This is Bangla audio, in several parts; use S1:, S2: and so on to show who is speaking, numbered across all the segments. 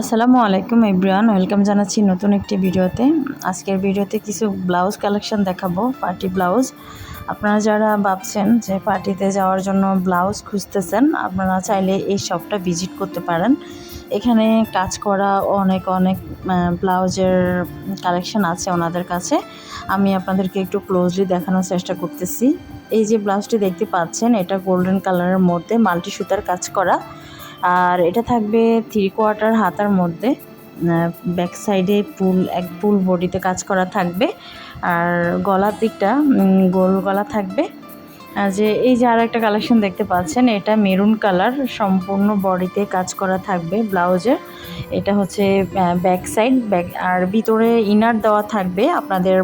S1: আসসালামু আলাইকুম ইব্রান ওয়েলকাম জানাচ্ছি নতুন একটি ভিডিওতে। আজকের ভিডিওতে কিছু ব্লাউজ কালেকশন দেখাবো, পার্টি ব্লাউজ। আপনারা যারা ভাবছেন যে পার্টিতে যাওয়ার জন্য ব্লাউজ খুঁজতেছেন, আপনারা চাইলে এই শপটা ভিজিট করতে পারেন। এখানে কাজ করা অনেক অনেক ব্লাউজের কালেকশন আছে ওনাদের কাছে। আমি আপনাদেরকে একটু ক্লোজলি দেখানোর চেষ্টা করতেছি। এই যে ব্লাউজটি দেখতে পাচ্ছেন, এটা গোল্ডেন কালারের মধ্যে মাল্টি সুতার কাজ করা। আর এটা থাকবে থ্রি কোয়ার্টার হাতার মধ্যে ব্যাক সাইডে পুল, এক পুল বডিতে কাজ করা থাকবে। আর গলার দিকটা গোল গলা থাকবে। যে এই যে আর একটা কালেকশন দেখতে পাচ্ছেন, এটা মেরুন কালার সম্পূর্ণ বডিতে কাজ করা থাকবে ব্লাউজের। এটা হচ্ছে ব্যাক সাইড ব্যাক আর ভিতরে ইনার দেওয়া থাকবে। আপনাদের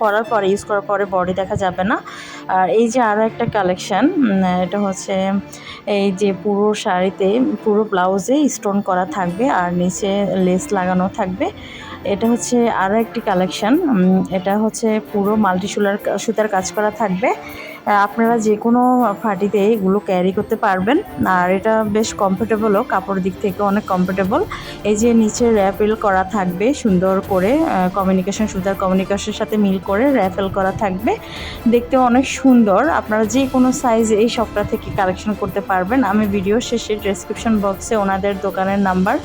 S1: পরার পরে ইউজ করার পরে বডি দেখা যাবে না। আর এই যে আরও একটা কালেকশান এটা হচ্ছে, এই যে পুরো শাড়িতে, পুরো ব্লাউজে স্টোন করা থাকবে, আর নিচে লেস লাগানো থাকবে। এটা হচ্ছে আরও একটি কালেকশান। এটা হচ্ছে পুরো মাল্টি সুলার সুতার কাজ করা থাকবে। আপনারা যে কোনো পার্টিতে এগুলো ক্যারি করতে পারবেন। আর এটা বেশ কমফোর্টেবলও কাপড় দিক থেকে অনেক কমফোর্টেবল এই যে নিচে র্যাপেল করা থাকবে, সুন্দর করে কমিউনিকেশন সুতার কমিউনিকেশনের সাথে মিল করে র্যাপেল করা থাকবে। দেখতে অনেক সুন্দর। আপনারা যে কোনো সাইজ এই শপটা থেকে কালেকশন করতে পারবেন। আমি ভিডিও শেষে ডেসক্রিপশন বক্সে ওনাদের দোকানের নাম্বার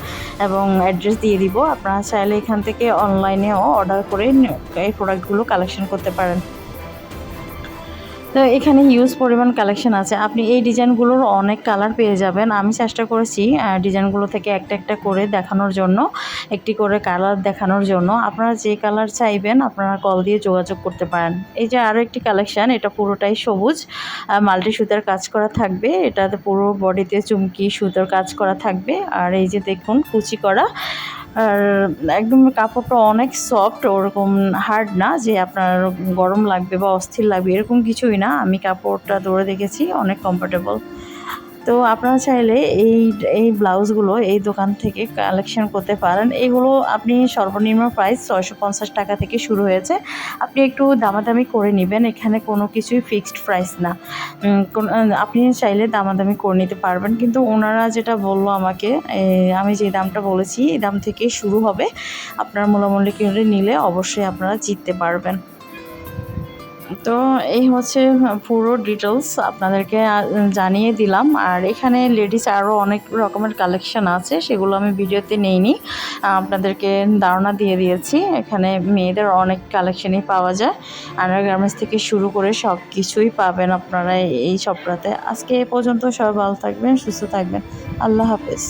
S1: এবং অ্যাড্রেস দিয়ে দিব। আপনারা চাইলে এখান থেকে অনলাইনেও অর্ডার করে এই প্রোডাক্টগুলো কালেকশন করতে পারেন। তো এখানে হিউজ পরিমাণ কালেকশন আছে। আপনি এই ডিজাইনগুলোর অনেক কালার পেয়ে যাবেন। আমি চেষ্টা করেছি ডিজাইনগুলো থেকে একটা একটা করে দেখানোর জন্য, একটি করে কালার দেখানোর জন্য। আপনারা যে কালার চাইবেন, আপনারা কল দিয়ে যোগাযোগ করতে পারেন। এই যে আরও একটি কালেকশান এটা পুরোটাই সবুজ মাল্টি সুতার কাজ করা থাকবে। এটাতে পুরো বডিতে চুমকি, সুতার কাজ করা থাকবে। আর এই যে দেখুন, কুচি করা আর একদম কাপড়টা অনেক সফট ওরকম হার্ড না যে আপনার গরম লাগবে বা অস্থির লাগবে, এরকম কিছুই না। আমি কাপড়টা ধরে দেখেছি, অনেক কমফোর্টেবল তো আপনারা চাইলে এই এই ব্লাউজগুলো এই দোকান থেকে কালেকশন করতে পারেন। এগুলো আপনি সর্বনিম্ন প্রাইস ছয়শো পঞ্চাশ টাকা থেকে শুরু হয়েছে। আপনি একটু দামাদামি করে নেবেন, এখানে কোনো কিছুই ফিক্সড প্রাইস না। আপনি চাইলে দামাদামি করে নিতে পারবেন, কিন্তু ওনারা যেটা বলল আমাকে আমি যে দামটা বলেছি, এই দাম থেকে শুরু হবে। আপনার মূলামূল্য কিনে নিলে অবশ্যই আপনারা জিততে পারবেন। তো এই হচ্ছে পুরো ডিটেলস আপনাদেরকে জানিয়ে দিলাম। আর এখানে লেডিস আরও অনেক রকমের কালেকশন আছে, সেগুলো আমি ভিডিওতে নেইনি। আপনাদেরকে ধারণা দিয়ে দিয়েছি, এখানে মেয়েদের অনেক কালেকশনই পাওয়া যায়। আন্ডার গার্মেন্টস থেকে শুরু করে সব কিছুই পাবেন আপনারা এই সবটাতে আজকে এ পর্যন্ত সবাই ভালো থাকবেন, সুস্থ থাকবেন। আল্লাহ হাফেজ।